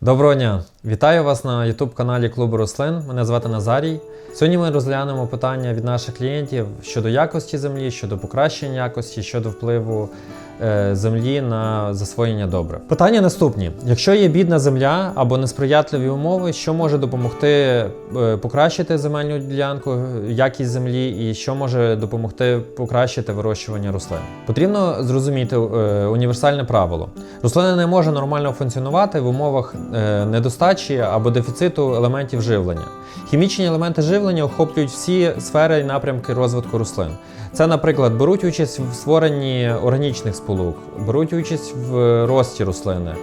Доброго дня! Вітаю вас на YouTube каналі Клубу Рослин. Мене звати Назарій. Сьогодні ми розглянемо питання від наших клієнтів щодо якості землі, щодо покращення якості, щодо впливу е, землі на засвоєння добрив. Питання наступні: якщо є бідна земля або несприятливі умови, що може допомогти е, покращити земельну ділянку, якість землі, і що може допомогти покращити вирощування рослин? Потрібно зрозуміти е, універсальне правило. Рослина не може нормально функціонувати в умовах е, недостачі або дефіциту елементів живлення. Хімічні елементи живлення охоплюють всі сфери і напрямки розвитку рослин. Це, наприклад, беруть участь в створенні органічних сполук, беруть участь в рості рослини,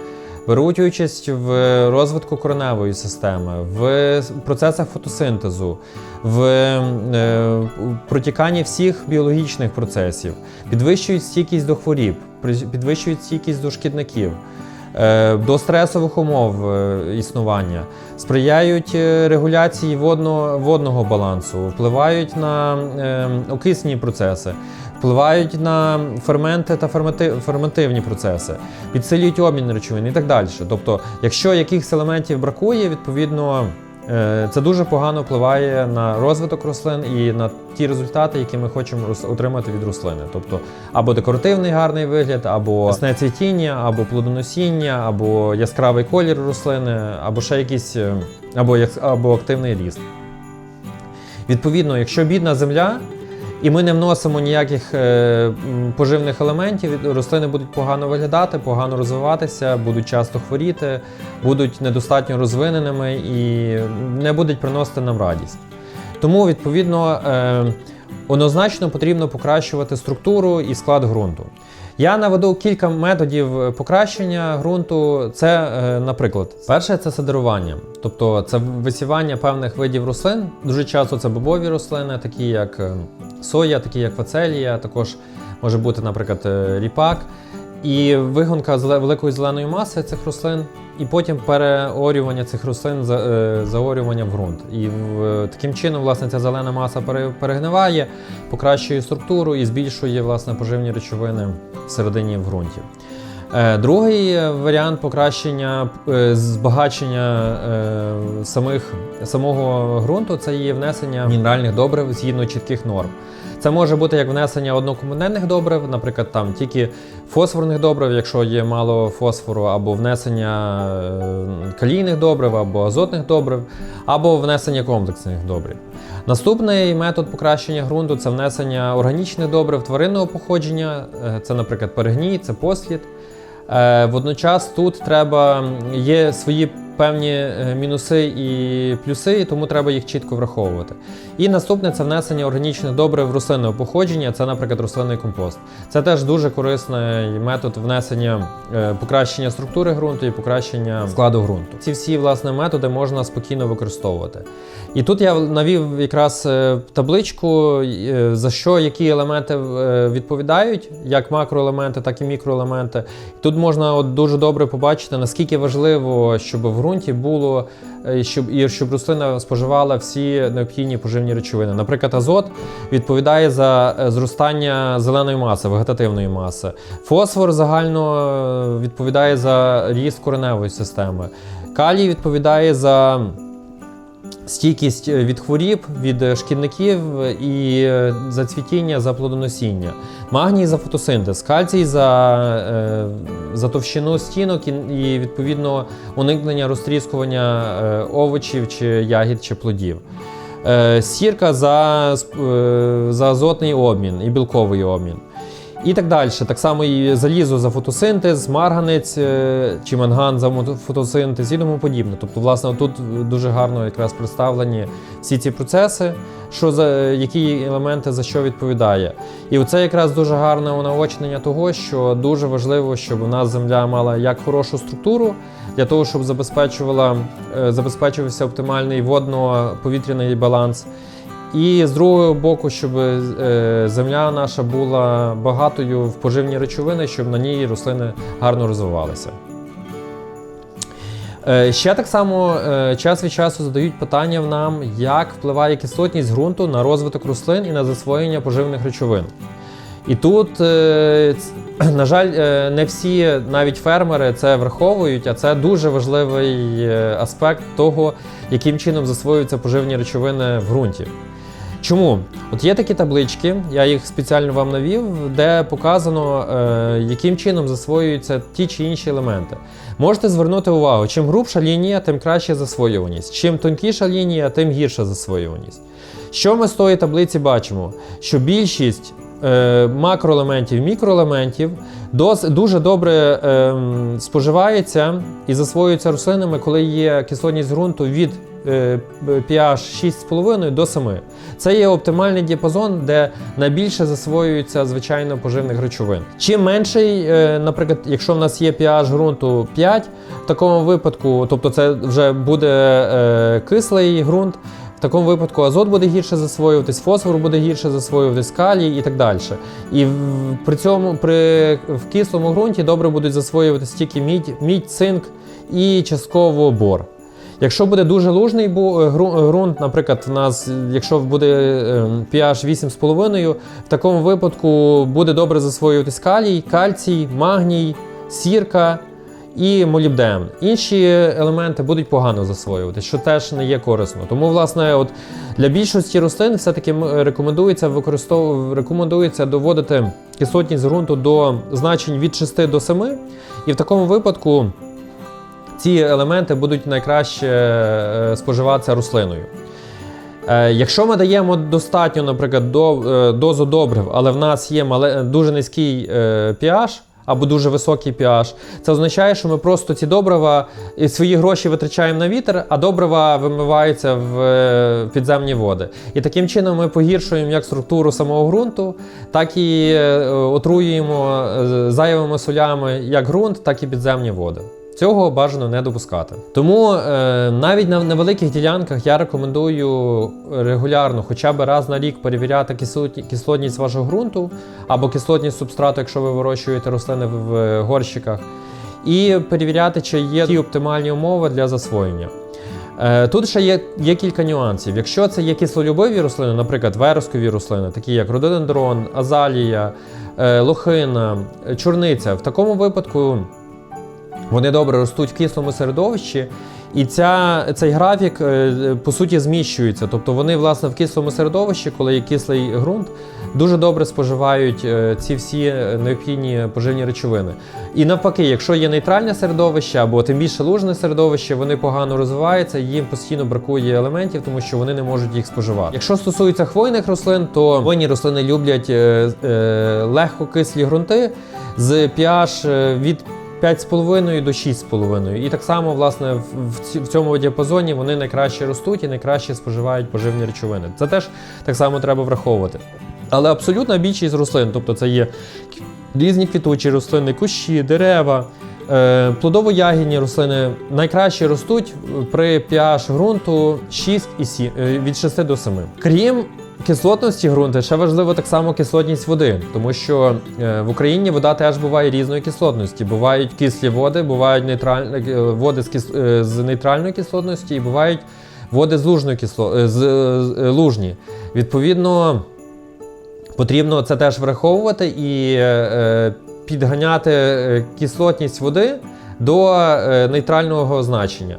беруть участь в розвитку кореневої системи, в процесах фотосинтезу, в е, протіканні всіх біологічних процесів, підвищують стійкість до хворіб, підвищують стійкість до шкідників. Е, До стресових умов е, існування сприяють е, регуляції водного, водного балансу, впливають на е, окисні процеси, впливають на ферменти та ферменти- ферментивні процеси, підсилюють обмін речовин і так далі. Тобто, якщо якихось елементів бракує, відповідно. Е, Це дуже погано впливає на розвиток рослин і на ті результати, які ми хочемо отримати від рослини. Тобто або декоративний гарний вигляд, або ясне цвітіння, або плодоносіння, або яскравий колір рослини, або ще якийсь, е, або, або активний ріст. Відповідно, якщо бідна земля, і ми не вносимо ніяких е, поживних елементів, рослини будуть погано виглядати, погано розвиватися, будуть часто хворіти, будуть недостатньо розвиненими і не будуть приносити нам радість. Тому, відповідно, е, однозначно потрібно покращувати структуру і склад ґрунту. Я наведу кілька методів покращення ґрунту. Це, е, наприклад, перше це садирування, тобто це висівання певних видів рослин. Дуже часто це бобові рослини, такі як соя, такі як фацелія, також може бути, наприклад, е, ріпак. І вигонка великої зеленої маси цих рослин, і потім переорювання цих рослин, е, заорювання в ґрунт. І в, таким чином, власне, ця зелена маса пере- перегниває, покращує структуру і збільшує власне поживні речовини всередині в ґрунті. Е, Другий е, варіант покращення е, збагачення самих, самого ґрунту це є внесення мінеральних добрив згідно чітких норм. Це може бути як внесення однокомпонентних добрив, наприклад, там тільки фосфорних добрив, якщо є мало фосфору, або внесення калійних добрив, або азотних добрив, або внесення комплексних добрив. Наступний метод покращення ґрунту це внесення органічних добрив тваринного походження, це, наприклад, перегній, це послід. Е, Водночас тут треба є свої певні е, мінуси і плюси, і тому треба їх чітко враховувати. І наступне це внесення органічних добрив рослинного походження, це, наприклад, рослинний компост. Це теж дуже корисний метод внесення е, покращення структури ґрунту і покращення складу ґрунту. Ці всі власне методи можна спокійно використовувати. І тут я навів якраз е, табличку, за що які елементи відповідають, як макроелементи, так і мікроелементи. Тут можна от дуже добре побачити, наскільки важливо, щоб в ґрунті було е, щоб, і щоб рослина споживала всі необхідні поживні речовини. Наприклад, азот відповідає за е, зростання зеленої маси, вегетативної маси. Фосфор загально е, відповідає за ріст кореневої системи. Калій відповідає за стійкість е, від хворіб, від е, шкідників і е, за цвітіння, за плодоносіння, магній за фотосинтез, кальцій за, за товщину стінок і, і відповідно уникнення розтріскування овочів чи ягід чи плодів. Сірка за, за азотний обмін і білковий обмін. І так далі. Так само і залізо за фотосинтез, марганець е, чи манган за фотосинтез і тому подібне. Тобто, власне, тут дуже гарно якраз представлені всі ці процеси, що за які елементи за що відповідає. І це якраз дуже гарне унаочнення того, що дуже важливо, щоб у нас земля мала як хорошу структуру для того, щоб забезпечувала е, забезпечувався оптимальний водно-повітряний баланс. І з другого боку, щоб е, земля наша була багатою в поживні речовини, щоб на ній рослини гарно розвивалися. Е, Ще так само е, час від часу задають питання в нам, як впливає кислотність ґрунту на розвиток рослин і на засвоєння поживних речовин. І тут, на жаль, не всі навіть фермери це враховують, а це дуже важливий аспект того, яким чином засвоюються поживні речовини в ґрунті. Чому? От є такі таблички, я їх спеціально вам навів, де показано, е, яким чином засвоюються ті чи інші елементи. Можете звернути увагу, чим грубша лінія, тим краще засвоюваність. Чим тонкіша лінія, тим гірша засвоюваність. Що ми з тої таблиці бачимо? Що більшість е, макроелементів, мікроелементів дос, дуже добре ем, споживається і засвоюється рослинами, коли є кислотність ґрунту від е, pH 6,5 до 7. Це є оптимальний діапазон, де найбільше засвоюється звичайно поживних речовин. Чим менший, е, наприклад, якщо в нас є pH ґрунту 5, в такому випадку, тобто це вже буде е, кислий ґрунт. В такому випадку азот буде гірше засвоюватись, фосфор буде гірше засвоюватись, калій і так далі. І при цьому при, в кислому ґрунті добре будуть засвоюватись тільки мідь, мідь, цинк і частково бор. Якщо буде дуже лужний бу- е, ґрунт, наприклад, в нас, якщо буде е, pH 8,5, в такому випадку буде добре засвоюватись калій, кальцій, магній, сірка і молібден. Інші елементи будуть погано засвоюватися, що теж не є корисно. Тому, власне, от для більшості рослин все-таки рекомендується використов... рекомендується доводити кислотність ґрунту до значень від 6 до 7, і в такому випадку ці елементи будуть найкраще е, споживатися рослиною. Е, Якщо ми даємо достатньо, наприклад, е, дозу добрив, але в нас є дуже низький pH або дуже високий pH, це означає, що ми просто ці добрива свої гроші витрачаємо на вітер, а добрива вимиваються в підземні води. І таким чином ми погіршуємо як структуру самого ґрунту, так і отруюємо зайвими солями як ґрунт, так і підземні води. Цього бажано не допускати. Тому е, навіть на невеликих ділянках я рекомендую регулярно, хоча б раз на рік перевіряти кислотність вашого ґрунту або кислотність субстрату, якщо ви вирощуєте рослини в, горщиках, і перевіряти, чи є ті оптимальні умови для засвоєння. Е, Тут ще є, є кілька нюансів. Якщо це є кислолюбиві рослини, наприклад, верескові рослини, такі як рододендрон, азалія, е, лохина, чорниця, в такому випадку вони добре ростуть в кислому середовищі, і ця, цей графік е, по суті зміщується. Тобто вони, власне, в кислому середовищі, коли є кислий ґрунт, дуже добре споживають е, ці всі необхідні поживні речовини. І навпаки, якщо є нейтральне середовище або тим більше лужне середовище, вони погано розвиваються, їм постійно бракує елементів, тому що вони не можуть їх споживати. Якщо стосується хвойних рослин, то хвойні рослини люблять е, е, легкокислі ґрунти з pH від 5,5 до 6,5. І так само, власне, в, цьому діапазоні вони найкраще ростуть і найкраще споживають поживні речовини. Це теж так само треба враховувати. Але абсолютна більшість рослин, тобто це є різні квітучі рослини, кущі, дерева, е, плодово-ягідні рослини найкраще ростуть при pH ґрунту 6 і 7, е, від 6 до 7. Крім кислотності ґрунту, ще важливо так само кислотність води, тому що е, в Україні вода теж буває різної кислотності. Бувають кислі води, бувають нейтральні е, води з, кис, е, з нейтральної кислотності і бувають води з лужної кисло, з, лужні. Відповідно, потрібно це теж враховувати і підганяти кислотність води до нейтрального значення.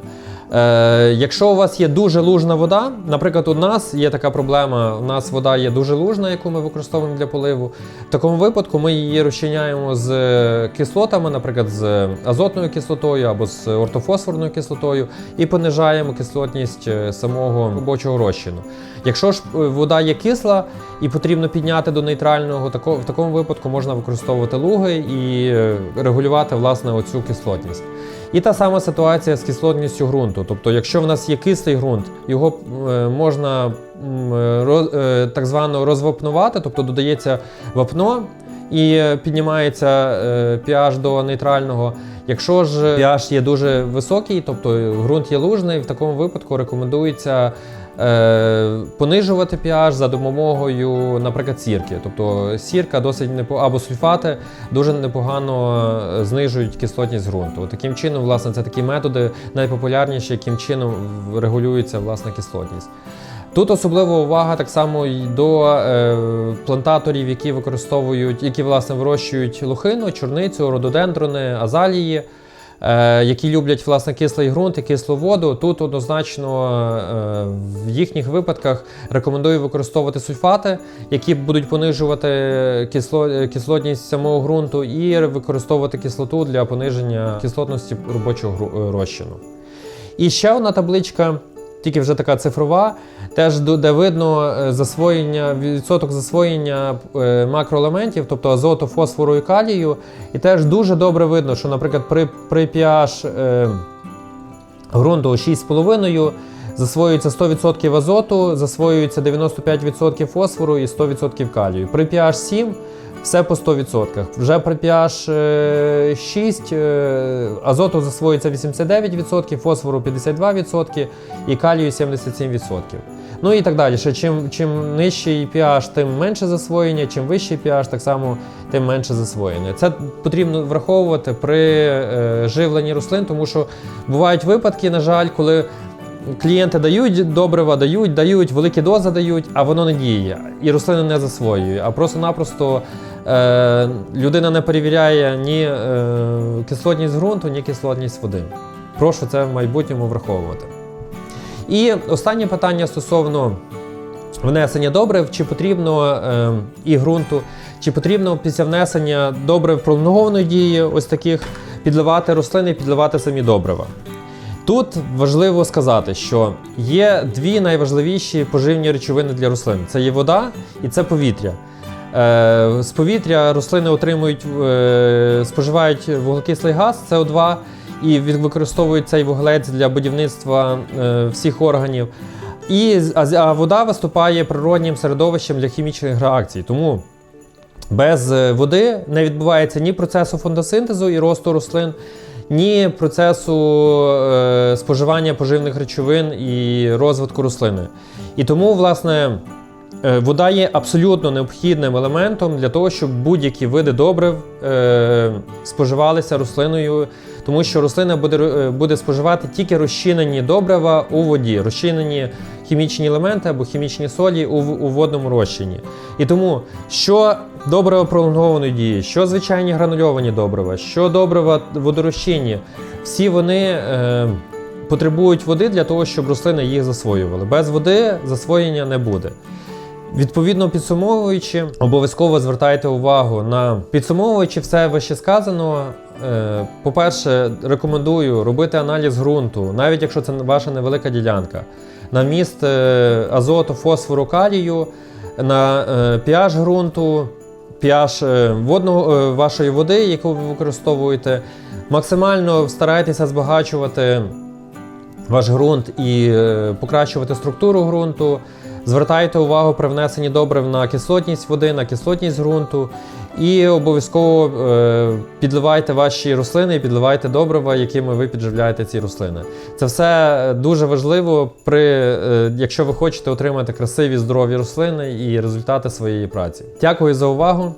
Е, якщо у вас є дуже лужна вода, наприклад, у нас є така проблема, у нас вода є дуже лужна, яку ми використовуємо для поливу. В такому випадку ми її розчиняємо з кислотами, наприклад, з азотною кислотою або з ортофосфорною кислотою, і понижаємо кислотність е, самого робочого розчину. Якщо ж е, вода є кисла і потрібно підняти до нейтрального, в такому випадку можна використовувати луги і е, регулювати власне оцю кислотність. І та сама ситуація з кислотністю ґрунту. Тобто, якщо в нас є кислий ґрунт, його е, можна е, е, так звано розвапнувати, тобто додається вапно і е, піднімається е, pH до нейтрального. Якщо ж pH є дуже високий, тобто ґрунт є лужний, в такому випадку рекомендується е, понижувати pH за допомогою, наприклад, сірки. Тобто сірка досить непо... або сульфати дуже непогано знижують кислотність ґрунту. Таким чином, власне, це такі методи найпопулярніші, яким чином регулюється власне кислотність. Тут особлива увага так само й до е, плантаторів, які використовують, які власне вирощують лохину, чорницю, рододендрони, азалії, е, які люблять власне кислий ґрунт і кислу воду. Тут однозначно е, в їхніх випадках рекомендую використовувати сульфати, які будуть понижувати кисло, кислотність самого ґрунту, і використовувати кислоту для пониження кислотності робочого е, розчину. І ще одна табличка, тільки вже така цифрова, теж де видно е, засвоєння, відсоток засвоєння е, макроелементів, тобто азоту, фосфору і калію. І теж дуже добре видно, що, наприклад, при, при pH е, ґрунту 6,5 засвоюється 100% азоту, засвоюється 95% фосфору і 100% калію. При pH 7 все по 100%. Вже при pH е, 6 е, азоту засвоюється 89%, фосфору 52% і калію 77%. Ну і так далі. Чим, чим нижчий pH, тим менше засвоєння, чим вищий pH, так само тим менше засвоєння. Це потрібно враховувати при е, живленні рослин, тому що бувають випадки, на жаль, коли клієнти дають добрива, дають, дають, великі дози дають, а воно не діє. І рослина не засвоює. А просто-напросто е, людина не перевіряє ні е, кислотність ґрунту, ні кислотність води. Прошу це в майбутньому враховувати. І останнє питання стосовно внесення добрив, чи потрібно е, і ґрунту, чи потрібно після внесення добрив пролонгованої дії, ось таких, підливати рослини, підливати самі добрива. Тут важливо сказати, що є дві найважливіші поживні речовини для рослин: це є вода і це повітря. Е, з повітря рослини отримують, е, споживають вуглекислий газ СО2 і використовують цей вуглець для будівництва е, всіх органів. І, а, вода виступає природнім середовищем для хімічних реакцій. Тому без води не відбувається ні процесу фотосинтезу і росту рослин, ні процесу е, споживання поживних речовин і розвитку рослини. І тому, власне, вода є абсолютно необхідним елементом для того, щоб будь-які види добрив е, споживалися рослиною, тому що рослина буде, е, буде споживати тільки розчинені добрива у воді, розчинені хімічні елементи або хімічні солі у, у водному розчині. І тому, що добрива пролонгованої дії, що звичайні гранульовані добрива, що добрива водорозчинні, всі вони е, потребують води для того, щоб рослини їх засвоювали. Без води засвоєння не буде. Відповідно підсумовуючи, обов'язково звертайте увагу на підсумовуючи все вище сказано. е, По-перше, рекомендую робити аналіз ґрунту, навіть якщо це ваша невелика ділянка, на міст е, азоту, фосфору, калію, на е, pH ґрунту, pH е, водного, е, вашої води, яку ви використовуєте. Максимально старайтеся збагачувати ваш ґрунт і е, покращувати структуру ґрунту. Звертайте увагу при внесенні добрив на кислотність води, на кислотність ґрунту. І обов'язково е, підливайте ваші рослини і підливайте добрива, якими ви підживляєте ці рослини. Це все дуже важливо, при, е, якщо ви хочете отримати красиві здорові рослини і результати своєї праці. Дякую за увагу.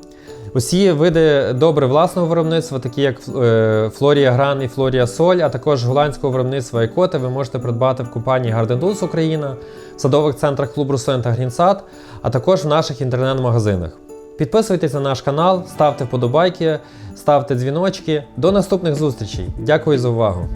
Усі види добрив власного виробництва, такі як е, Флорія Гран і Флорія Соль, а також голландського виробництва Екоти, ви можете придбати в компанії Garden Tools Україна, в садових центрах клуб Рослин та Грінсад, а також в наших інтернет-магазинах. Підписуйтесь на наш канал, ставте вподобайки, ставте дзвіночки. До наступних зустрічей. Дякую за увагу!